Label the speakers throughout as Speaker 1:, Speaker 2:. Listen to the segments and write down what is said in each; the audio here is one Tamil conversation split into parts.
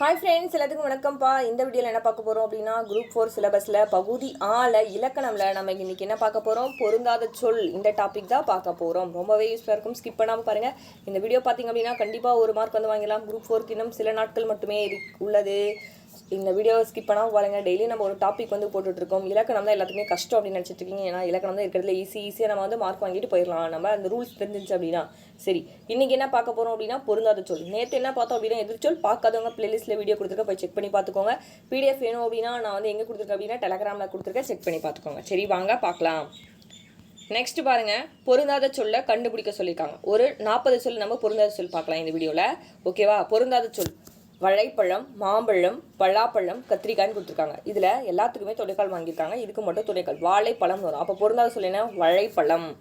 Speaker 1: ஹாய் ஃப்ரெண்ட்ஸ் எல்லாத்துக்கும் வணக்கம்ப்பா. இந்த வீடியோவில் என்ன பார்க்க போகிறோம் அப்படின்னா குரூப் ஃபோர் சிலபஸில் பகுதி ஆல இலக்கணமில் நம்ம இன்றைக்கி என்ன பார்க்க போகிறோம் பொருந்தாத சொல். இந்த டாபிக் தான் பார்க்க போகிறோம் ரொம்பவே யூஸ்ஃபுல்லாக இருக்கும். ஸ்கிப் பண்ணாமல் பாருங்கள் இந்த வீடியோ பார்த்தீங்க அப்படின்னா கண்டிப்பாக ஒரு மார்க் வந்து வாங்கிடலாம். குரூப் ஃபோருக்கு இன்னும் சில நாட்கள் மட்டுமே இருக்கு- உள்ளது. இந்த வீடியோ ஸ்கிப் பண்ணாமல் பாருங்கள் டெய்லி நம்ம ஒரு டாபிக் வந்து போட்டுட்ருக்கோம். இலக்கணம் தான் எல்லாத்துக்குமே கஷ்டம் அப்படின்னு நினச்சிட்டு இருக்கீங்க ஏன்னா இலக்கணம் தான் இருக்கிறதுல ஈஸி ஈஸியாக நம்ம வந்து மார்க் வாங்கிட்டு போயிடலாம். நம்ம அந்த ரூல்ஸ் தெரிஞ்சிச்சு அப்படின்னா. சரி இன்றைக்கி என்ன பார்க்க போகிறோம் அப்படின்னா பொருந்தாத சொல். நேற்று என்ன பார்த்தோம் அப்படின்னா எதிர்ச்சொல் பார்க்காதவங்க பிளேலிஸ்ட்டில் வீடியோ கொடுத்துருக்க போய் செக் பண்ணி பார்த்துக்கோங்க. பிடிஎஃப் வேணும் அப்படின்னா நான் வந்து எங்கே கொடுத்துருக்கேன் அப்படின்னா டெலகிராமில் கொடுத்துருக்கேன். செக் பண்ணி பார்த்துக்கோங்க. சரி வாங்க பார்க்கலாம். நெக்ஸ்ட் பாருங்க. பொருந்தாத சொல்ல கண்டுபிடிக்க சொல்லியிருக்காங்க. ஒரு நாற்பது சொல் நம்ம பொருந்தாத சொல் பார்க்கலாம் இந்த வீடியோவில் ஓகேவா பொருந்தாத சொல். வாழைப்பழம் மாம்பழம் பலாப்பழம் கத்திரிக்காய்னு கொடுத்துருக்காங்க. இதில் எல்லாத்துக்குமே துணைக்கால் வாங்கியிருக்காங்க. இதுக்கு மட்டும் துணைக்கால் வாழைப்பழம்னு வரும். அப்போ பொருந்தாத சொல்லினா வாழைப்பழம்.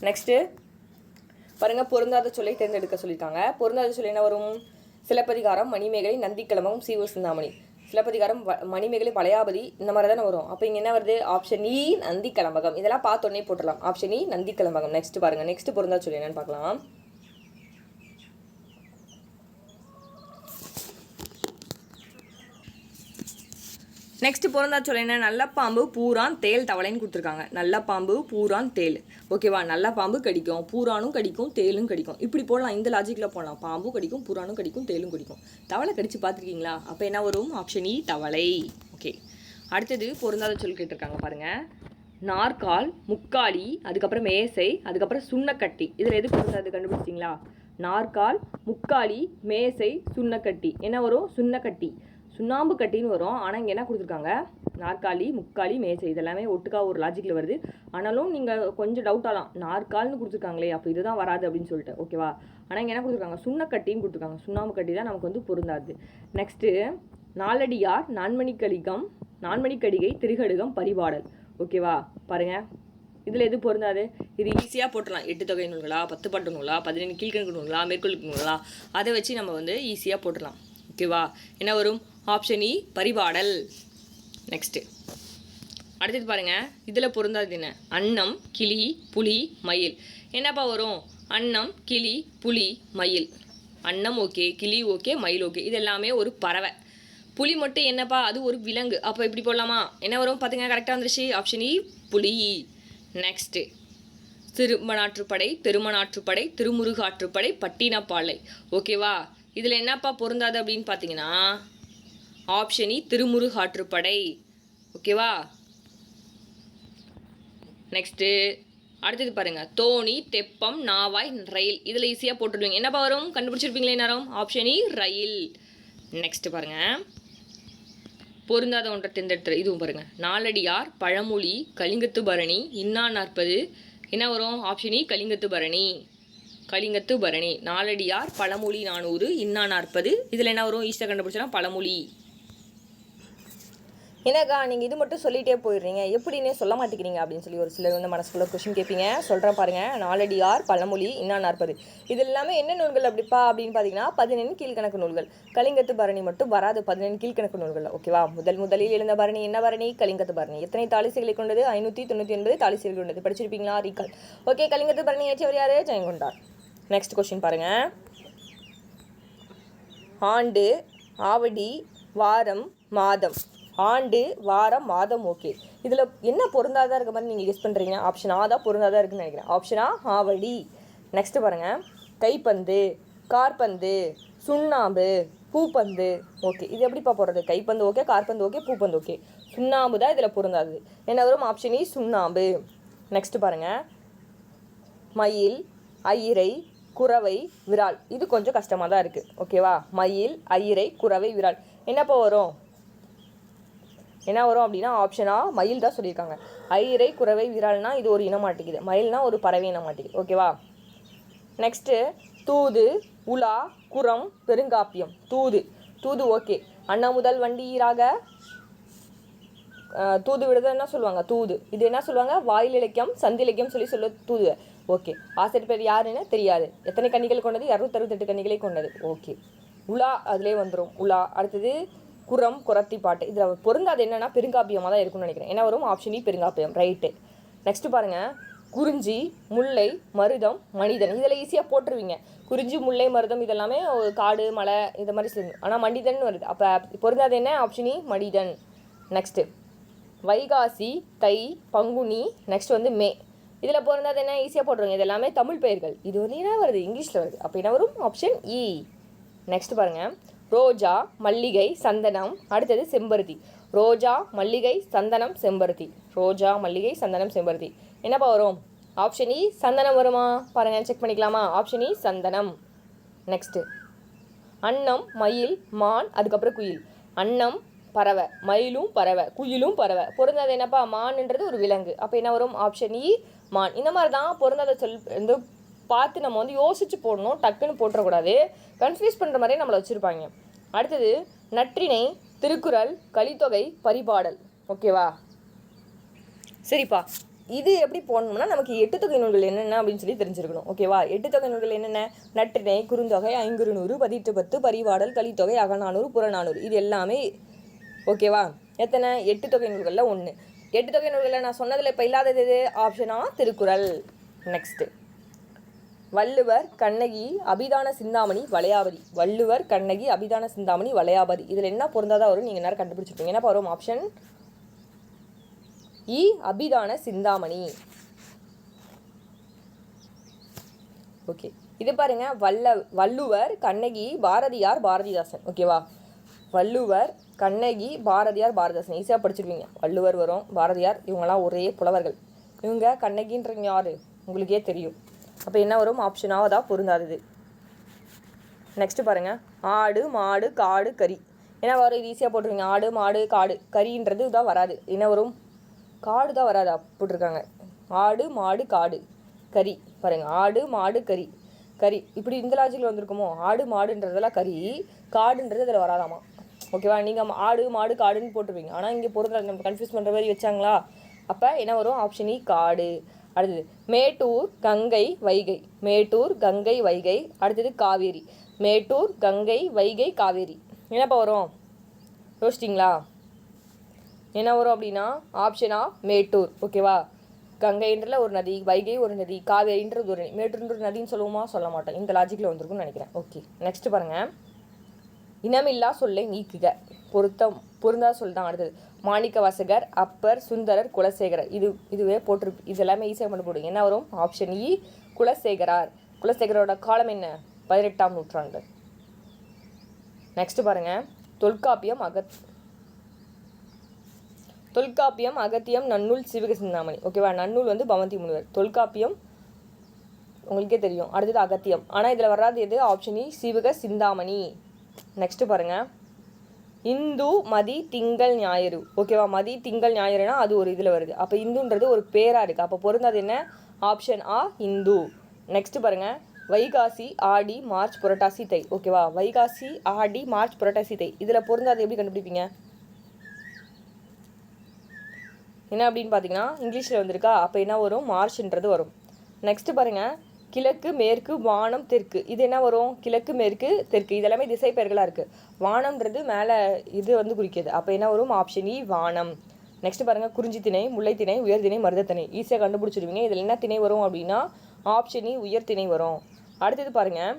Speaker 1: நெக்ஸ்ட்டு பாருங்க பொருந்தாத சொல்லை தேர்ந்தெடுக்க சொல்லியிருக்காங்க. பொருந்தாத சொல்லி என்ன வரும்? சிலப்பதிகாரம் மணிமேகலை நந்திக்கிழமம் சீவ சிந்தாமணி சிலப்பதிகாரம் வ- மணிமேகலை வளையாபதி இந்த மாதிரி தானே வரும். அப்போ இங்கே என்ன வருது? Option E e, Nandi Kalambakam இதெல்லாம் பார்த்தோன்னே போட்டுடலாம். Option E e, Nandi Kalambakam next பாருங்க. நெக்ஸ்ட் பொருந்தா சொல்லி என்னன்னு பார்க்கலாம். நெக்ஸ்ட் பிறந்தா சொல்ல என்ன? நல்ல பாம்பு பூரான் தேல் தவளைன்னு கொடுத்துருக்காங்க. நல்ல பாம்பு பூரான் தேல். ஓகேவா நல்ல பாம்பு கடிக்கும். பூரானும் கடிக்கும் தேலும் கடிக்கும். இப்படி போடலாம். இந்த லாஜிக்கில் போடலாம். பாம்பும் கடிக்கும் பூரானும் கடிக்கும் தேலும் கடிக்கும். தவளை கடிச்சு பார்த்துருக்கீங்களா? அப்போ என்ன வரும்? ஆப்ஷன் இ e, தவளை. ஓகே அடுத்தது பொருந்தாத சொல் கேட்டிருக்காங்க பாருங்கள் நாற்கால் முக்காலி அதுக்கப்புறம் மேசை அதுக்கப்புறம் சுண்ணக்கட்டி. இதில் எது பொருந்தாது கண்டுபிடிச்சிங்களா நாற்கால் முக்காலி மேசை சுண்ணக்கட்டி. என்ன வரும்? சுண்ணக்கட்டி. சுண்ணாம்பு கட்டின்னு வரும். ஆனால் இங்கே என்ன கொடுத்துருக்காங்க? நாற்காலி முக்காலி மேசை. இதெல்லாமே ஒட்டுக்கா ஒரு லாஜிக்கில் வருது. ஆனாலும் நீங்கள் கொஞ்சம் டவுட் ஆகலாம் நாற்கால்னு கொடுத்துருக்காங்களே அப்போ இதுதான் வராது அப்படின்னு சொல்லிட்டு. ஓகேவா ஆனால் இங்கே என்ன கொடுத்துருக்காங்க? சுண்ணக்கட்டின்னு கொடுத்துருக்காங்க. சுண்ணாம்பு கட்டி தான் நமக்கு வந்து பொருந்தாது. நெக்ஸ்ட்டு நாலடியார் நான்மணிக்கடிகம் நான்மணிக்கடிகை திருகடுகம் பரிபாடல் ஓகேவா பாருங்கள் இதில் எது பொருந்தாது? இது ஈஸியாக போட்டுடலாம் எட்டு தொகை நூல்களா பத்து பாட்டு நூலா பதினெண்டு கீழ்கணக்கு நூல்களா மேற்கொள்ளுக்கு அதை வச்சு நம்ம வந்து ஈஸியாக போட்டுடலாம் ஓகேவா என்ன வரும்? Option E e, Paripadal. Next அடுத்தது பாருங்கள் இதில் பொருந்தாது என்ன? அன்னம் கிளி புலி மயில். என்னப்பா வரும்? அன்னம் கிளி புலி மயில். அன்னம் ஓகே கிளி ஓகே மயில் ஓகே. இது எல்லாமே ஒரு பறவை. புலி மட்டும் என்னப்பா? அது ஒரு விலங்கு. அப்போ இப்படி போடலாமா? என்ன வரும்? பார்த்துங்க கரெக்டாக வந்துருச்சு. ஆப்ஷன் இ e, புலி. நெக்ஸ்ட்டு திருமணாற்றுப்படை பெருமனாற்றுப்படை திருமுருகாற்றுப்படை பட்டினப்பாலை. ஓகேவா இதில் என்னப்பா பொருந்தாது அப்படின்னு பார்த்தீங்கன்னா ஆப்ஷன் இ e, திருமுருகாற்றுப்படை ஓகேவா நெக்ஸ்ட்டு அடுத்தது பாருங்க. தோணி தெப்பம் நாவாய் ரயில். இதில் ஈஸியாக போட்டுடுவீங்க. என்னப்பா வரும்? கண்டுபிடிச்சிருப்பீங்களே நேரம் ஆப்ஷன் இ ரயில். நெக்ஸ்ட்டு பாருங்க. பொருந்தாத ஒன்றை தேர்ந்தெடுத்து இதுவும் பாருங்க. நாலடியார் பழமொழி கலிங்கத்து பரணி இன்னா நாற்பது. என்ன வரும்? ஆப்ஷன் இ e, கலிங்கத்து பரணி கலிங்கத்து பரணி. நாலடியார் பழமொழி நானூறு இன்னா நாற்பது. இதில் என்ன வரும்? ஈஸியாக கண்டுபிடிச்சோன்னா பழமொழி. என்னக்கா நீங்கள் இது மட்டும் சொல்லிகிட்டே போயிடுறீங்க. எப்படின்னே சொல்ல மாட்டேங்கிறீங்க அப்படின்னு சொல்லி ஒரு சிலர் வந்து மனசுக்குள்ள கொஷின் கேட்பீங்க. சொல்கிறேன் பாருங்கள் நாலடியார் பழமொழி இன்னா நாற்பது. இது எல்லாமே என்ன நூல்கள் அப்படிப்பா அப்படின்னு பார்த்தீங்கன்னா பதினெண் கீழ்கணக்கு நூல்கள். கலிங்கத்து பரணி மட்டும் வராது. பதினெண் கீழ்கணக்கு நூல்கள். ஓகேவா முதல் முதலில் எழுந்த பரணி என்ன பரணி? கலிங்கத்து பரணி. எத்தனை தாலிசைகளை கொண்டது? ஐநூற்றி தொண்ணூற்றி ஒன்பது தாலிசைகள் கொண்டது. படிச்சிருப்பீங்களா? ரீகால் ஓகே கலிங்கத்து பரணி ஏற்றவர் யார்? ஜெயங்கொண்டார். நெக்ஸ்ட் கொஷின் பாருங்கள் ஆண்டு ஆவடி வாரம் மாதம். ஆண்டு வாரம் மாதம் ஓகே. இதில் என்ன பொருந்தாதான் இருக்க மாதிரி நீங்கள் கெஸ் பண்ணுறீங்க ஆப்ஷன் ஆ தான் பொருந்தாதான் இருக்குன்னு நினைக்கிறேன். ஆப்ஷன் ஆ ஆவடி. நெக்ஸ்ட்டு பாருங்கள் கைப்பந்து கார்பந்து சுண்ணாம்பு பூப்பந்து ஓகே. இது எப்படிப்பா போடுறது கைப்பந்து ஓகே கார்பந்து ஓகே பூப்பந்து ஓகே. சுண்ணாம்பு தான் இதில் பொருந்தாது. என்ன வரும்? ஆப்ஷன் இ e, சுண்ணாம்பு. நெக்ஸ்ட்டு பாருங்கள் மயில் ஐரை குறவை விரால். இது கொஞ்சம் கஷ்டமாக தான் இருக்குது ஓகேவா மயில் ஐயிரை குறவை விரால். என்னப்போ வரும்? என்ன வரும் அப்படின்னா ஆப்ஷனாக மயில் தான் சொல்லியிருக்காங்க. ஐயிரை குறவை விரால்னா இது ஒரு இனம் மாட்டிக்குது. மயில்னா ஒரு பறவை இனம் மாட்டிக்குது. ஓகேவா நெக்ஸ்ட்டு தூது உலா குரம் பெருங்காப்பியம். தூது. தூது ஓகே அண்ணா முதல் வண்டியீராக தூது விடுதல் என்ன சொல்லுவாங்க? தூது. இது என்ன சொல்லுவாங்க? வாயில் இலக்கியம் சந்தி இலக்கியம் சொல்லி சொல்ல தூது ஓகே. ஆசிரியர் பேர் யாருன்னு தெரியாது. எத்தனை கன்னிகள் கொண்டது? இரநூத்தறுபத்தெட்டு கண்ணிகளை கொண்டது. ஓகே. உலா அதிலே வந்துடும் உலா. அடுத்தது குரம் குரத்தி பாட்டு. இதில் பொருந்தாது என்னென்னா பெருங்காப்பியமாக தான் இருக்கும்னு நினைக்கிறேன். என்ன வரும் ஆப்ஷன் இ e பெருங்காப்பியம். ரைட்டு நெக்ஸ்ட்டு பாருங்க. குறிஞ்சி முல்லை மருதம் மனிதன். இதில் ஈஸியாக போட்டுருவீங்க. குறிஞ்சி முல்லை மருதம் இதெல்லாமே ஒரு காடு மலை இந்த மாதிரி சேர்ந்து ஆனால் மனிதன் வருது. அப்போ பொருந்தாது என்ன? ஆப்ஷன் இ e, மனிதன். நெக்ஸ்ட்டு வைகாசி தை பங்குனி. நெக்ஸ்ட் வந்து மே. இதில் பிறந்தது என்ன ஈஸியாக போட்டுருங்க இது எல்லாமே தமிழ் பெயர்கள். இது வந்து என்ன வருது இங்கிலீஷில் வருது. அப்போ என்ன வரும்? ஆப்ஷன் இ நெக்ஸ்ட் பாருங்கள் ரோஜா மல்லிகை சந்தனம். அடுத்தது செம்பருத்தி. ரோஜா மல்லிகை சந்தனம் செம்பருத்தி. ரோஜா மல்லிகை சந்தனம் செம்பருத்தி. என்னப்பா வரும்? ஆப்ஷன் இ e, சந்தனம் வருமா? பாருங்கள் செக் பண்ணிக்கலாமா? ஆப்ஷன் இ e, சந்தனம். நெக்ஸ்ட்டு அன்னம் மயில் மான் அதுக்கப்புறம் குயில். அன்னம் பறவை. மயிலும் பறவை. குயிலும் பறவை. பொருந்தது என்னப்பா? மான்ன்றது ஒரு விலங்கு. அப்போ என்ன வரும்? ஆப்ஷன் இ e, மான். இந்த மாதிரி தான் பிறந்ததை சொல் வந்து பார்த்து நம்ம வந்து யோசிச்சு போடணும் டக்குன்னு போட்டுறக்கூடாது. கன்ஃபியூஸ் பண்ணுற மாதிரியே நம்மளை வச்சுருப்பாங்க. அடுத்தது நற்றிணை திருக்குறள் கலித்தொகை பரிபாடல். ஓகேவா? சரிப்பா. இது எப்படி போடணும்னா நமக்கு எட்டு தொகை நூல்கள் என்னென்ன அப்படின்னு சொல்லி தெரிஞ்சிருக்கணும். ஓகேவா? எட்டு தொகை நூல்கள் என்னென்ன? நற்றிணை குறுந்தொகை ஐங்குறுநூறு பதிட்டு பத்து பரிபாடல் கலித்தொகை அகநானூறு புறநானூறு. இது எல்லாமே ஓகேவா? எத்தனை? எட்டு தொகை நூல்களில் ஒன்று எட்டு தொகை நூல்களில் நான் சொன்னதில் இப்போ இல்லாதது எது? ஆப்ஷனா திருக்குறள். நெக்ஸ்ட்டு வள்ளுவர் கண்ணகி அபிதான சிந்தாமணி வளையாபதி. வள்ளுவர் கண்ணகி அபிதான சிந்தாமணி வளையாபதி. இதில் என்ன பொருந்தாதான் வரும்? நீங்கள் நேரம் கண்டுபிடிச்சிருப்பீங்க. என்ன வரும்? Option E e, Abhidhana Chintamani. Okay இது பாருங்க வல்ல வள்ளுவர் கண்ணகி பாரதியார் பாரதிதாசன். ஓகேவா வள்ளுவர் கண்ணகி பாரதியார் பாரதிதாசன். ஈஸியாக படிச்சிருவீங்க. வள்ளுவர் வரும் பாரதியார் இவங்கெல்லாம் ஒரே புலவர்கள். இவங்க கண்ணகின்றவங்க யார்? உங்களுக்கே தெரியும். அப்போ என்ன வரும்? ஆப்ஷனாக தான் பொருந்தாதது. நெக்ஸ்ட் பாருங்கள் ஆடு மாடு காடு கறி. என்ன வரும்? இது ஈஸியாக போட்டுருவீங்க ஆடு மாடு காடு கறின்றது தான் வராது. என்ன வரும்? காடு தான் வராது. போட்டிருக்காங்க. ஆடு மாடு காடு கறி. பாருங்கள் ஆடு மாடு கறி. கறி. இப்படி இந்த லாஜிக்கில் வந்திருக்குமோ? ஆடு மாடுன்றதெல்லாம் கறி. காடுன்றது அதில் வராதாமா? ஓகேவா? நீங்கள் ஆடு மாடு காடுன்னு போட்டுருவீங்க. ஆனால் இங்கே பொருள் நம்ம கன்ஃபியூஸ் பண்ணுற மாதிரி வச்சாங்களா? அப்போ என்ன வரும்? ஆப்ஷன் இ e, காடு. அடுத்தது மேட்டூர் கங்கை வைகை. மேட்டூர் கங்கை வைகை. அடுத்தது காவேரி. மேட்டூர் கங்கை வைகை காவேரி. என்னப்பா வரும்? யோசிச்சிங்களா என்ன வரும் அப்படின்னா ஆப்ஷனா மேட்டூர். ஓகேவா? கங்கைன்றல ஒரு நதி வைகை ஒரு நதி காவேரின்றது ஒரு நதி. மேட்டூர்ன்ற நதின்னு சொல்லுவோமா? சொல்ல மாட்டோம். இந்த லாஜிக்கில் வந்திருக்கும்னு நினைக்கிறேன். ஓகே நெக்ஸ்ட் பாருங்கள் இனமில்லா சொல்லை நீக்குக. பொருத்தம் பொருந்தா சொல் தான் அடுத்தது. மாணிக்க வாசகர் அப்பர் சுந்தரர் குலசேகரர். இது இதுவே போட்டிருக்கு இது எல்லாமே ஈஸியாக பண்ண போடுங்க என்ன வரும்? ஆப்ஷன் இ e, குலசேகரார். குலசேகரோட காலம் என்ன? பதினெட்டாம் நூற்றாண்டு. நெக்ஸ்ட் பாருங்க. தொல்காப்பியம் அகத் தொல்காப்பியம் அகத்தியம் நன்னூல் சிவக சிந்தாமணி ஓகேவா நன்னூல் வந்து பவந்தி முனிவர். தொல்காப்பியம் உங்களுக்கே தெரியும். அடுத்தது அகத்தியம். ஆனால் இதில் வராது எது? ஆப்ஷன் இ e, சிவக சிந்தாமணி நெக்ஸ்ட்டு பாருங்கள் இந்து மதி திங்கள் ஞாயிறு. ஓகேவா மதி திங்கள் ஞாயிறுனா அது ஒரு இதில் வருது. அப்போ இந்துன்றது ஒரு பேராக இருக்குது அப்போ பொருந்தாது என்ன? ஆப்ஷன் ஆ இந்து. நெக்ஸ்ட்டு பாருங்கள் வைகாசி ஆடி மார்ச் புரட்டாசி தை. ஓகேவா வைகாசி ஆடி மார்ச் புரட்டாசி தை. இதில் பொருந்தாது எப்படி கண்டுபிடிப்பீங்க? என்ன அப்படின்னு பார்த்தீங்கன்னா இங்கிலீஷில் வந்திருக்கா. அப்போ என்ன வரும்? மார்ச்ன்றது வரும். நெக்ஸ்ட்டு பாருங்கள் கிழக்கு மேற்கு வானம் தெற்கு. இது என்ன வரும்? கிழக்கு மேற்கு தெற்கு. இதெல்லாமே திசை பெயர்களாக இருக்குது வானம்ன்றது மேலே இது வந்து குறிக்கிது. அப்போ என்ன வரும்? ஆப்ஷன் இ e, வானம். நெக்ஸ்ட் பாருங்கள் குறிஞ்சி திணை முல்லை திணை உயர் திணை மருதத்திணை ஈஸியாக கண்டுபிடிச்சிருவீங்க இதில் என்ன திணை வரும் அப்படின்னா ஆப்ஷன் இ e, உயர் திணை வரும். அடுத்தது பாருங்கள்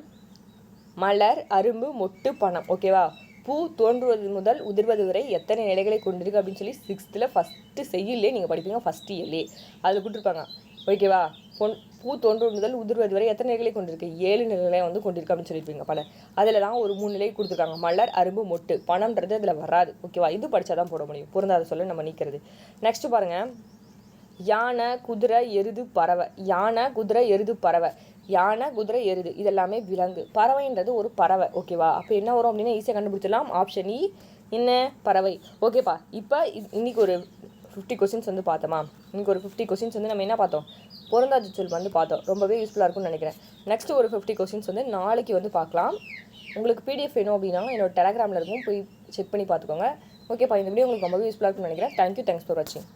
Speaker 1: மலர் அரும்பு மொட்டு பணம். ஓகேவா பூ தோன்றுவது முதல் உதிர்வது வரை எத்தனை நிலைகளை கொண்டிருக்கு அப்படின்னு சொல்லி சிக்ஸ்த்தில் ஃபஸ்ட்டு செய்யலே நீங்கள் படிப்பீங்க. ஃபஸ்ட் இயர்லேயே அதில் கொடுத்துருப்பாங்க. ஓகேவா பொன் பூ தொன்று முதல் உதிர்வது வரை எத்தனை நிலைகளை கொண்டிருக்கு? ஏழு நிலைகளை வந்து கொண்டிருக்கு அப்படின்னு சொல்லியிருப்பீங்க பல. அதில் தான் ஒரு மூணு நிலை கொடுத்துருக்காங்க. மலர் அரும்பு மொட்டு. பணம்ன்றது அதில் வராது. ஓகேவா? இது படித்தா தான் போட முடியும். பொருந்தாத சொல்ல நம்ம நிற்கிறது நெக்ஸ்ட் பாருங்கள் யானை குதிரை எருது பறவை. யானை குதிரை எருது பறவை. யானை குதிரை எருது. இதெல்லாமே விலங்கு. பறவைன்றது ஒரு பறவை. ஓகேவா? அப்போ என்ன வரும் அப்படின்னா ஈஸியாக கண்டுபிடிச்சிடலாம். ஆப்ஷன் இ e, என்ன? பறவை. ஓகேப்பா? இப்போ இன்னைக்கு ஒரு ஃபிஃப்டி கொஸ்டின்ஸ் வந்து பார்த்தோமா? இன்னைக்கு ஒரு ஃபிஃப்டி கொஸ்டின்ஸ் வந்து நம்ம என்ன பார்த்தோம்? பொருந்தாத சொல் வந்து பார்த்தோம். ரொம்பவே யூஸ்ஃபுல்லாக இருக்கும்னு நினைக்கிறேன். நெக்ஸ்ட் ஒரு ஃபிஃப்டி கொஸ்டின்ஸ் வந்து நாளைக்கு வந்து பார்க்கலாம். உங்களுக்கு பிடிஎஃப் வேணும் அப்படின்னா என்னோட டெலகிராமில் இருக்கும். போய் செக் பண்ணி பார்த்துக்கோங்க. ஓகேப்பா இந்த வீடியோ உங்களுக்கு ரொம்பவே யூஸ்ஃபுல்லாக இருக்கும்னு நினைக்கிறேன். தேங்க்யூ தேங்க்ஸ் ஃபார் வாட்சிங்